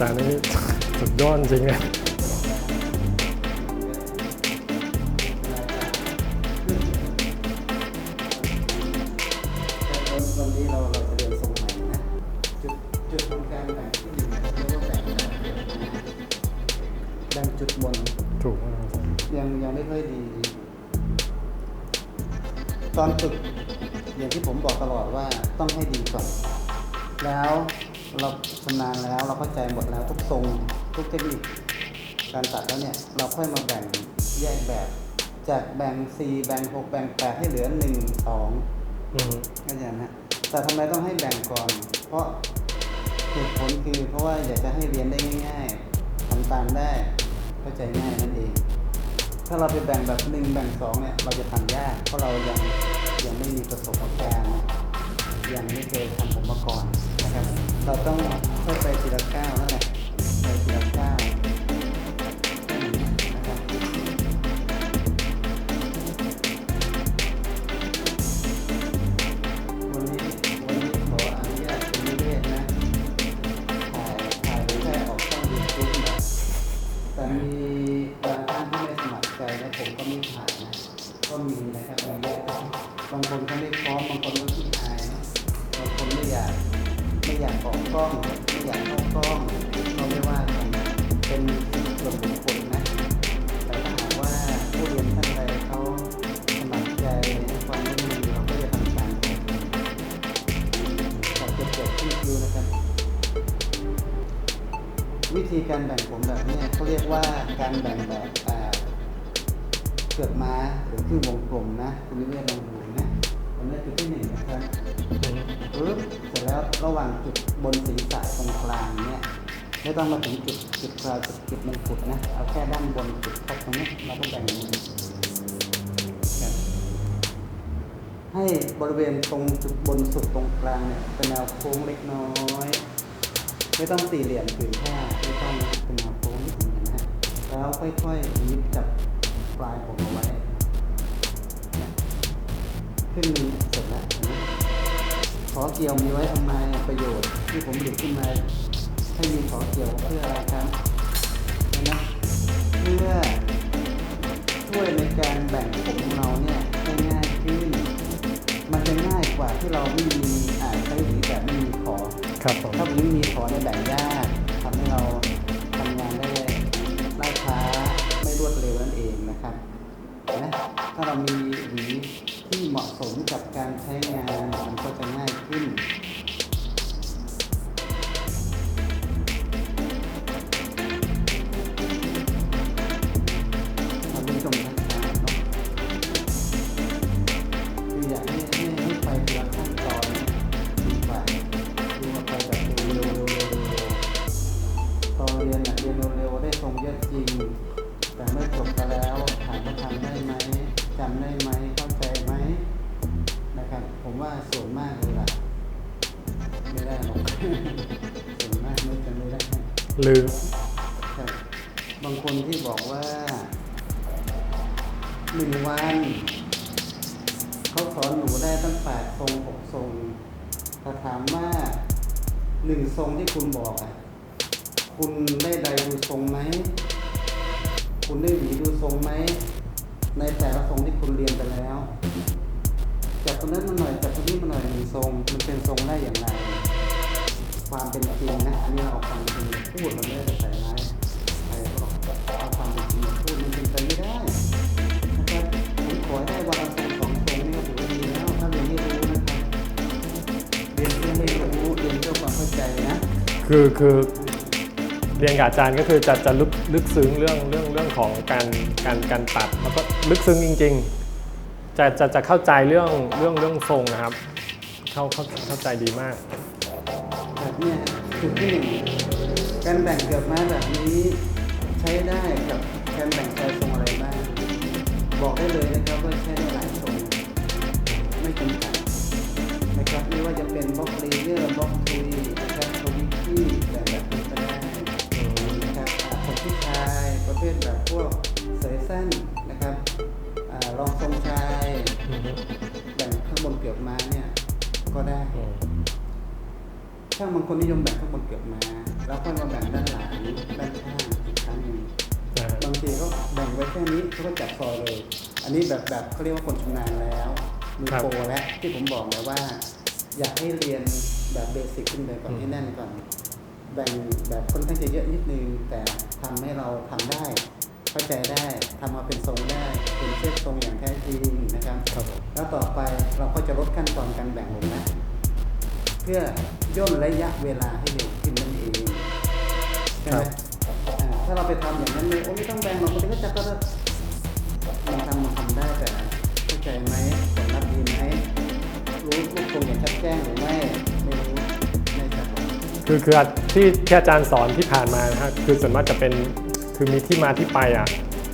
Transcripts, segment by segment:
จารย์นี่สุดยอดจริงเลยวันนี้เราเราจะเรียนทรงใหม่นะจุดจุดของการแบ่งที่หนึ่งเรียกว่าแบ่งแบบแบ่งจุดบนถูกมากครับยังยังไม่ค่อยดี ตอนฝึกอย่างที่ผมบอกตลอดว่าต้องให้ดีก่อนแล้ว เราชำนาญแล้วเราเข้าใจหมดแล้วทุกทรงทุกเทคนิคการตัดแล้วเนี่ยเราค่อยมาแบ่งแยกแบบ จากแบ่ง4แบ่ง6แบ่ง8ให้เหลือ1 2อืมเข้าใจไหมแต่ทำไมต้องให้แบ่งก่อน เพราะเหตุผลคือเพราะว่าอยากจะให้เรียนได้ง่ายๆทำตามได้เข้าใจง่ายนั่นเอง ถ้าเราไปแบ่งแบบหนึ่งแบ่งสองเนี่ยเราจะทำยากเพราะเรายังยังไม่มีประสบการณ์ ยังไม่เคยทำผมมาก่อนนะครับ เราต้องค่อยไปทีละก้าวนั่นแหละไปทีละก้าวนะครับวันมีมันนี้ขออนุญาตคุณนิเวศนะถ่ายถ่ายไว้แค่ออกช่องยูทูบแต่มีบางท่านที่ไม่สมัครใจและผมก็ไม่ถ่ายนะก็มีนะครับมีเยอะบางคนเขาไม่พร้อมบางคนก็ขี้อาย อยากไม่อยากออกกล้องไม่อยากเข้ากล้องก็ไม่ว่ากันเป็นสิทธิส่วนบุคคลนะแต่ถ้าหากว่าผู้เรียนท่านใดเขาสมัครใจในความไม่มีเราก็จะทำการตัดเก็บเกี่ยวที่คิวนะครับ วิธีการแบ่งผมแบบเนี้ยเขาเรียกว่าการแบ่งแบบอ่าเกือบม้าหรือครึ่งวงกลมนะคุณนิเวศลองดูนะตรงนี้จุดที่หนึ่งนะครับอืมปึ๊บเสร็จ แล้วระหว่างจุดบนศีรษะตรงกลางเนี่ยไม่ต้องมาถึงจุดจุดกลางจุดจุดมงกุฎนะเอาแค่ด้านบนจุดตรงนี้เราก็แบ่งอย่งให้บริเวณตรงจุดบนสุดตรงกลางเนี่ยเป็นแนวโค้งเล็กน้อย ไม่ต้องสี่เหลี่ยมผืนผ้าไม่ต้องนะเป็นแนวโค้งนิดนึงนะฮะแล้วค่อยๆยึดจับปลายผมเอาไว้ ขึ้นเสร็จแล้ว ขอเกี่ยวมีไว้ทำไมประโยชน์ที่ผมหยิบขึ้นมาให้มีขอเกี่ยวเพื่ออะไรครับนไหมเพื่อช่วยในการแบ่งผมของเราเนี่ยให้ง่ายขึ้น มันจะง่ายกว่าที่เราไม่มีอ่านใช้หวีแบบไม่มีขอครับผมถ้าวันนี้มีขอในยแบ่งยากทำให้เราทำงานได้ล่าช้าไม่รวดเร็วนั่นเองนะครับนะถ้าเรามีหวี ที่เหมาะสมกับการใช้งานมันก็จะง่ายขึ้น ได้ลืมครับบางคนที่บอกว่าหนึ่งวันเขาสอนหนูได้ตั้งแปดทรงหกทรงแต่ถามว่าหนึ่งทรงที่คุณบอกอะ คุณได้ใดดูทรงไหม คุณได้หวีดูทรงไหม ในแต่ละทรงที่คุณเรียนไปแล้วจับตรงนั้นมาหน่อยจับตรงนี้มาหน่อยหนึ่งทรง มันเป็นทรงได้อย่างไร ความเป็นจริงนะอันนี้เราเอาความเป็นจริงมาพูดเราไม่ได้ใส่ร้ายใครก็เอาความเป็นจริงมาพูดมันเป็นไปไม่ได้นะครับผมขอให้ได้วันละทรงสองทรงนี่ก็ถือว่าดีแล้วถ้าเรียนไม่รู้นะครับเรียนเพื่อไม่รู้เรียนเพื่อความเข้าใจนะคือคือเรียนกับอาจารย์ก็คือจะจะลึกลึกซึ้งเรื่องเรื่องเรื่องของการการการตัดแล้วก็ลึกซึ้งจริง ๆ จะจะจะเข้าใจเรื่องเรื่องเรื่องทรงนะครับ เข้าเข้าเข้าใจดีมาก เนี่ยจุดที่หนึ่งการแบ่งเกือบไม้แบบนี้ ไว้แค่นี้เขาก็จับซอยเลย อันนี้แบบแบบเขาเรียกว่าคนชำนาญแล้วมีโปรแล้วที่ผมบอกเลยว่า อยากให้เรียนแบบเบสิกขึ้นไปก่อนให้แน่นก่อนแบ่งแบบค่อนข้างจะเยอะนิดนึง แต่ทำให้เราทำได้ เข้าใจได้ทำมาเป็นทรงได้เป็นเส้นทรงอย่างแท้จริงนะครับครับผมแล้วต่อไปเราก็จะลดขั้นตอนการแบ่งลงนะ เพื่อย่นระยะเวลาให้เร็วขึ้นนั่นเองใช่ไหมอ่า ถ้าเราไปทำอย่างนั้นเลยโอ้ไม่ต้องแบ่งหรอกคนนี้ก็จับก็ได้มันทำมันทำได้แต่เข้าใจไหมผลลัพธ์ดีไหมรู้รูปทรงอย่างชัดแจ้งหรือไม่ไม่รู้ไม่จับหรอกคือคือที่ที่อาจารย์สอนที่ผ่านมานะฮะคือส่วนมากจะเป็นคือมีที่มาที่ไปอะ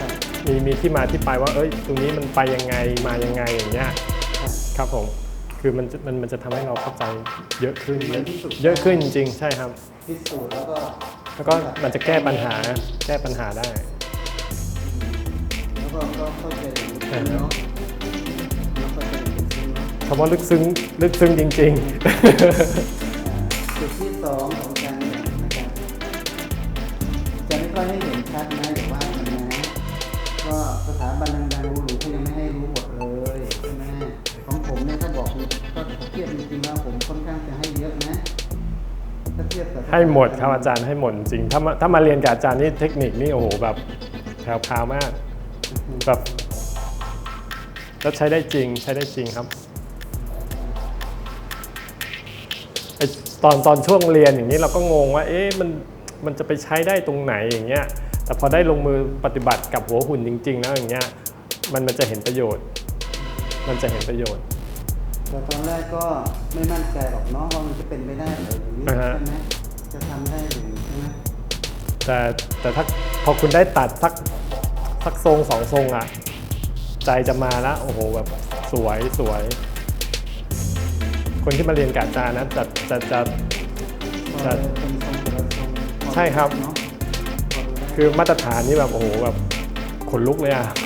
ครับมีมีที่มาที่ไปว่า เอ้ย ตรงนี้มันไปยังไงมายังไงอย่างเงี้ยครับครับผมคือมันจะมันมันจะทำให้เราเข้าใจเยอะขึ้นมันที่สุดเยอะขึ้นจริงๆใช่ครับพิสูจน์แล้วก็ แล้วก็มันจะแก้ปัญหาแก้ปัญหาได้ แล้วก็ก็เข้าใจอย่างลึกซึ้งเนาะแล้วก็เข้าใจอย่างลึกซึ้งเนาะคำว่าลึกซึ้งลึกซึ้งจริงอ่าจุดที่สองของการแบ่งนะครับจะไม่ค่อยให้เห็นชัดนะอย่าว่ามันนะ ก็สถาบันดังๆหรูๆเขายังไม่ให้รู้หมดเลยใช่ไหมของผมเนี่ยถ้าบอกก็เทียบจริงๆแล้วผมค่อนข้างจะให้ ทียบกับให้หมดครับอาจารย์ให้หมดจริงถ้ามาถ้ามาเรียนกับอาจารย์นี่เทคนิคนี่โอ้โหแบบแพรวๆมากแบบแล้วใช้ได้จริงใช้ได้จริงครับไอตอนตอนช่วงเรียนอย่างนี้เราก็งงว่า เอ๊ะมันมันจะไปใช้ได้ตรงไหนอย่างเงี้ยแต่พอได้ลงมือปฏิบัติกับหัวหุ่นจริง ๆ แล้วอย่างเงี้ยมันมันจะเห็นประโยชน์ มันจะเห็นประโยชน์ แต่ตอนแรกก็ไม่มั่นใจหรอกเนาะว่ามันจะเป็นไปได้หรืออย่างนี้อ่าฮะ ใช่ไหมจะทำได้หรือใช่ไหมแต่แต่ถ้าพอคุณได้ตัดสักสักทรงสองทรงอะ ใจจะมาแล้วโอ้โหแบบสวยสวย คนที่มาเรียนกับอาจารย์นะจะจะจะ พอจะเป็นทรงแต่ละทรงพอใช่ครับ เนาะพอดูได้คือมาตรฐานนี่แบบโอ้โหแบบขนลุกเลยอะอั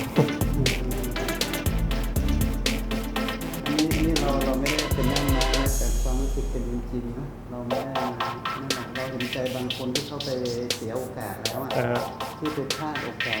อ่าฮะที่าดโอกา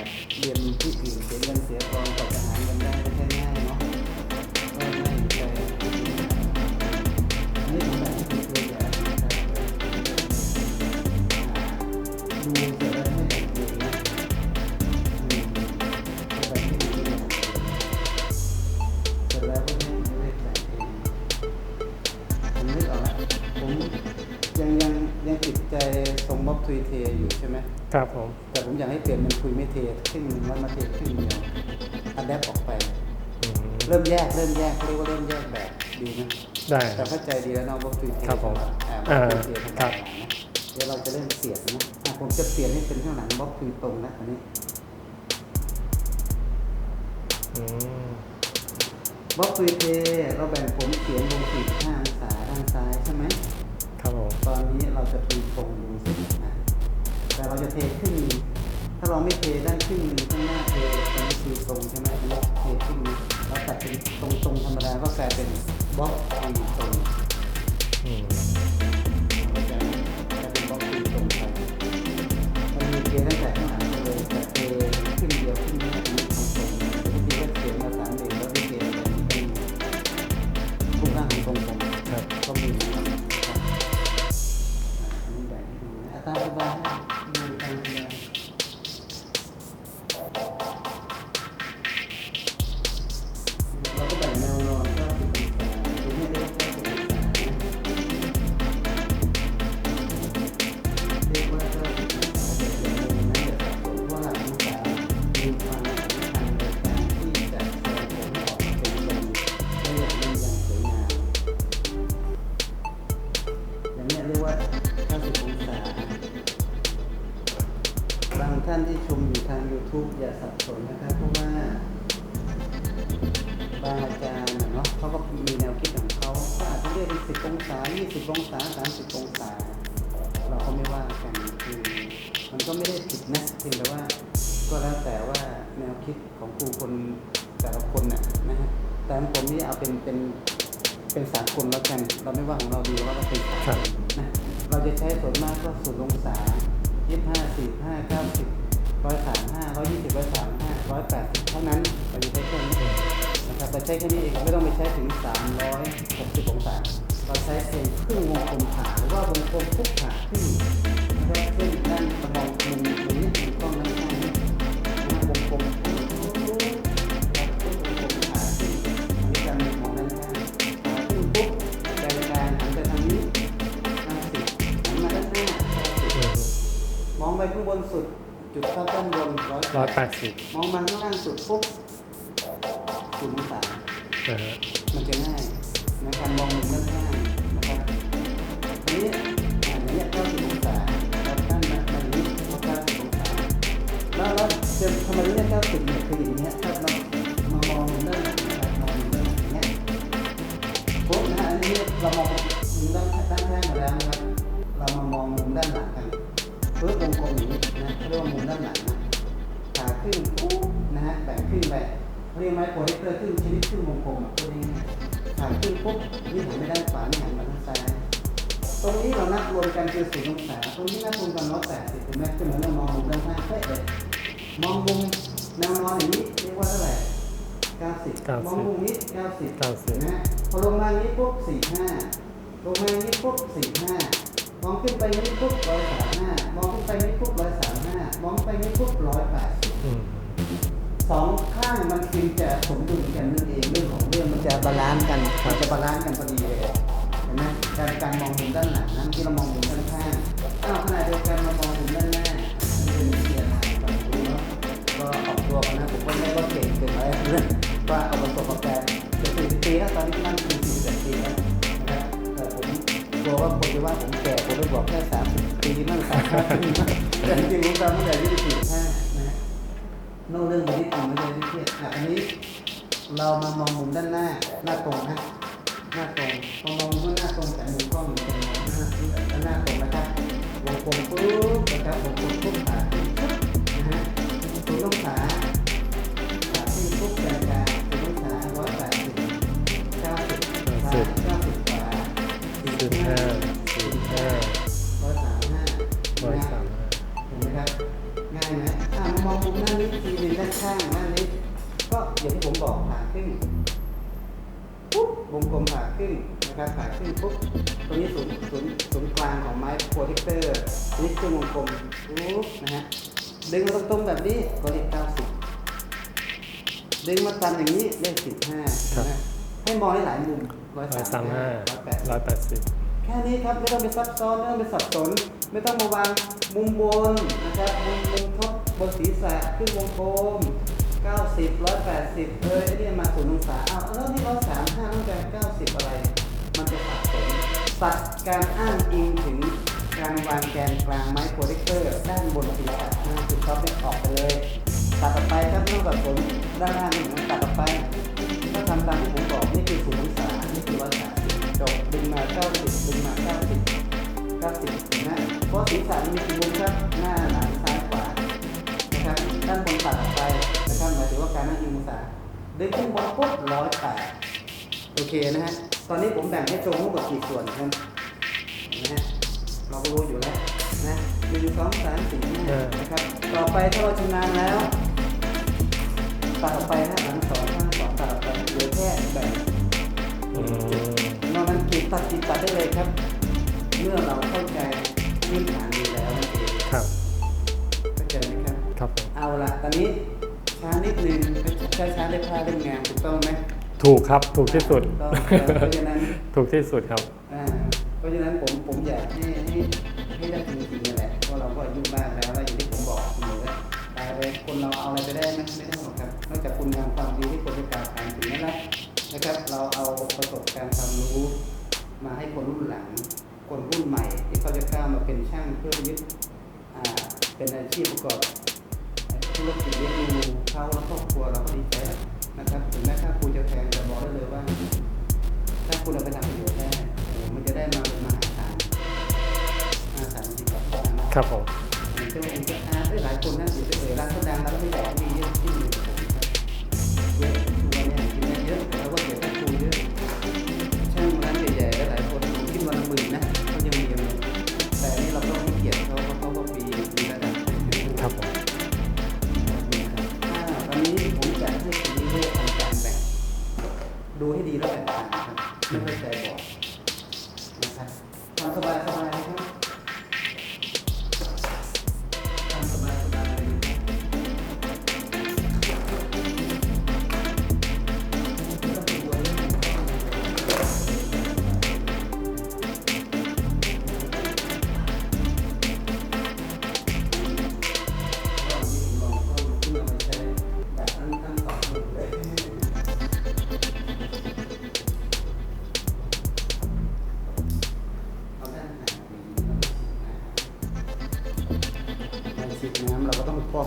สเแยกเริ่มแยกเขาเรียกว่าเริ่มแยกแบบดีนะได้คแต่รับเข้าใจดีแล้วเนาะว่าคุยเทครับผมอ่าอ่าคุยเทธรรมครัดาบนะเดี๋ยวเราจะเริ่มเสียดนะอะผมจะเปลี่ยนให้เป็นข้างหลังบล็อกคุยตรงนะอันนี้อืมบล็อกคุยเทเราแบ่งผมเขียนลงสี่ห้าองศาด้านซ้ายใช่ไหมครับผมตอนนี้เราจะคุยตรงดูสินะแต่เราจะเทครึ่งหนึ่งถ้าเราไม่เทด้านครึ่งหนึ่งข้างหน้าเทตรงนี้คือตรงใช่ไหมอันนี้เทครึ่งหนึ งเราตัดเป็นตรงตรงๆธรรมดาก็กลายเป็นบล็อกคุยตรงอืมเราจะกลายเป็นบล็อกคุยตรงไปมันมีเทตั้งแต่ คิดของครูคนแต่ละคนน่ะนะฮะแต่ของผมนี่เอาเป็นเป็นเป็นสากลแล้วกันเราไม่ว่าของเราดีว่าเราเป็นสากลนะเราจะใช้ส่วนมากก็ศูนย์องศายี่ห้าสี่ห้าเก้าสิบร้อยสามห้าร้อยยี่สิบร้อยสามห้าร้อยแปดสิบเท่านั้นเราจะใช้แค่นี้เองนะครับเราใช้แค่นี้เองไม่ต้องไปใช้ถึงสามร้อยหกสิบองศาเราใช้เป็นครึ่งวงกลมผ่าหรือว่าวงกลมทุกผ่าครึ่งนะครับซึ่งด้านกระบอกมุมตรงนี้มุม ไปข้างบนสุด จุดเข้าด้านบนร้อยร้อยแปดสิบมองมาข้างล่างสุดปุ๊บศูนย์องศานะฮะมันจะง่ายในการมองมุมด้านข้างนะครับอันนี้อ่าอย่างเนี้ย90องศาแล้วด้านมาแบบนี้ก็90องศาแล้วแล้วจะทำไมเนี่ย90เนี่ยคืออย่างเงี้ยถ้าเรามามองมุมด้านหลังนะครับมองมุมด้านหลังอย่างเงี้ยปุ๊บนะฮะอันนี้เรามองมุมด้านด้านข้างมาแล้วนะครับเรามามองมุมด้านหลังกัน ปุ๊บวงกลมอย่างนี้นะเขาเรียกว่ามุมด้านหลังนะขาขึ้นปุ๊บนะฮะแบ่งขึ้นไปเขาเรียกไม้โพลิเตอร์ขึ้นชนิดขึ้นวงกลมอะตัวนี้ขาขึ้นปุ๊บนี่หันไปด้านขวานี่หันมาด้านซ้ายตรงนี้เรานับรวมกันคือศูนย์องศาตรงนี้นับรวมกันร้อยแปดสิบถูกไหมก็เหมือนเรามองมุมด้านข้างเป๊ะเลยมองมุมแนวนอนอย่างนี้เรียกว่าเท่าไหร่เก้าสิบมองมุมนี้เก้าสิบเก้าสิบนะพอลงมานี้ปุ๊บสี่ห้าลงมานี้ปุ๊บสี่ห้า มองขึ้นไปนี้ปุ๊บร้อยสามห้ามองขึ้นไปนี้ปุ๊บร้อยสามห้ามองไปนี้ปุ๊บร้อยแปดสิบอืมสองข้างมันจึงจะสมดุลกันนั่นเองเรื่องของเรื่องมันจะบาลานซ์กันมันจะบาลานซ์กันพอดีเลยเห็นไหมการการมองมุมด้านหลังนั้นที่เรามองมุมด้านข้างอ้าวขณะเดียวกันเรามองมุมด้านหน้าอันนี้เป็นวิทยาทานความรู้เนาะก็ออกตัวกันนะผมก็ไม่ได้ว่าเก่งเกินไปนะว่าเอาประสบการณ์เกือบสี่สิบปีแล้วตอนนี้นั่ง ลัวว่าคนจะว่าผมแก่ผมเลยบอกแค่สามสิบปีนั่งสามห้าปีแต่จริงๆผมทำตั้งแต่ยี่สิบสี่ห้านะฮะโน้เรื่องบริษัทไม่ได้ที่เครียดอันนี้เรามามองมุมด้านหน้าหน้าตรงนะหน้าตรงพอมองมุมหน้าตรงแต่มุมกล้องมันเป็นมองหน้าด้านหน้าตรงนะครับวงกลมปุ๊บนะครับวงกลมปุ๊บขาขึ้นปุ๊บนะฮะศูนย์องศาขาขึ้นปุ๊บแกนกลางศูนย์องศาร้อยแปดสิบเก้าสิบเก้าสิบขวาศูนย์ห้า ทีหนึงด้านข้างหน้านี้ ก็อย่างที่ผมบอกผ่าครึ่งปุ๊บวงกลมผ่าครึ่งนะครับผ่าครึ่งปุ๊บตรงนี้ศูนย์ศูนย์ศูนย์กลางของไม้โปรเทคเตอร์นี่คือวงกลมปุ๊บนะฮะดึงมาตรงๆแบบนี้ก็เรียกเก้าสิบดึงมาตันอย่างนี้เรียกสิบห้านะให้มองได้หลายมุมร้อยร้อยสาสามมห้าห้าร้อยแปดร้อยแปดสิบแค่นี้ครับไม่ต้องไปซับซ้อนไม่ต้องไปสับสน ไม่ต้องมาวางมุมบนนะครับมุมมุมท็อป บนศีรษะขึ้นวงกลม90 180เออไอ้นี่มาศูนย์องศาอ้าวแล้วนี่ร้อยสามห้าต้องการ90 อะไร มันจะสับสนตัดการอ้างอิงถึงการวางแกนกลางไม้โปรเจคเตอร์ด้านบนศีรษะหน้าจุดท็อปเนี่ยออกไปเลย ตัดออกไปครับไม่ต้องสับสนด้านล่างนี่เหมือนตัดออกไปถ้าทำตามที่ผมบอกนี่คือศูนย์องศานี่คือร้อยสามจบดึงมาเก้าสิบดึงมาเก้าสิบเก้าสิบเห็นไหมเพราะศีรษะมันมีกี่มุมครับหน้าหลังารนั่งอิงองศาดึงขึ้นบนปุ๊บร้อยแปดโอเคนะฮะ ตอนนี้ผมแบ่งให้ตรงทั้งหมดกี่ส่วนครับนะฮะเราก็รู้อยู่แล้วนะหนึ่งสองสามสี่ห้านะครับ ต่อไปถ้าเราชำนาญแล้วตัดออกไปนะหลังสองข้างสองตัดออกไปเหลือแค่แบ่งอืมนอกนั้นกรีดตัดกรีดตัดได้เลยครับ เมื่อเราเข้าใจพื้นฐานดีแล้วนั่นเองครับเข้าใจไหมครับ ครับผมเอาละตอนนี้ ช้านิดนึงช้าช้าๆได้ผ้าได้งานถูกต้องไหมถูกครับถูกที่สุดต้องเพราะฉะนั้นถูกที่สุดครับอ่าเพราะฉะนั้นผมผมอยากให้ให้ให้ได้จริงๆนี่แหละเพราะเราก็อายุมากแล้วแล้วอย่างที่ผมบอกเสมอว่าตายไปคนเราเอาอะไรไปได้ไหมไม่ได้หรอกครับนอกจากคุณงามความดีที่คนจะกล่าวขานถึงนั่นแหละนะครับ เราเอาประสบการณ์ความรู้มาให้คนรุ่นหลัง คนรุ่นใหม่ที่เขาจะก้าวมาเป็นช่างเพื่อยึดอ่าเป็นอาชีพประกอบ ธุรกิจเลี้ยงดูเขาและครอบครัวเราก็ดีใจแล้วนะครับถึงแม้ค่าครูจะแพงแต่บอกได้เลยว่า ถ้าคุณเอาไปทำประโยชน์ได้เออมันจะได้มาเป็นมหาศาลมหาศาลจริงๆครับครับผมอย่างเช่นเอ็นก็อาร์ได้หลายคนนั่นสิเออร้านก็ดังแล้วก็ไม่ใหญ่ก็มีเยอะที่ ดูให้ดีแล้วแบ่งปัครับไม่ใช่ใจบอกนะครับทำสบายสบาย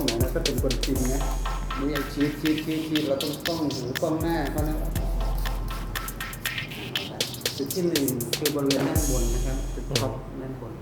กล้องนะแล้วก็เป็นคนจริงนะนี่ไอ้ชี้ชี้ชี้ชี้เราต้องต้องหูต้องหน้าเขานะจุดที่หนึ่งคือบริเวณด้านบนนะครับจุดท็อปด้านบน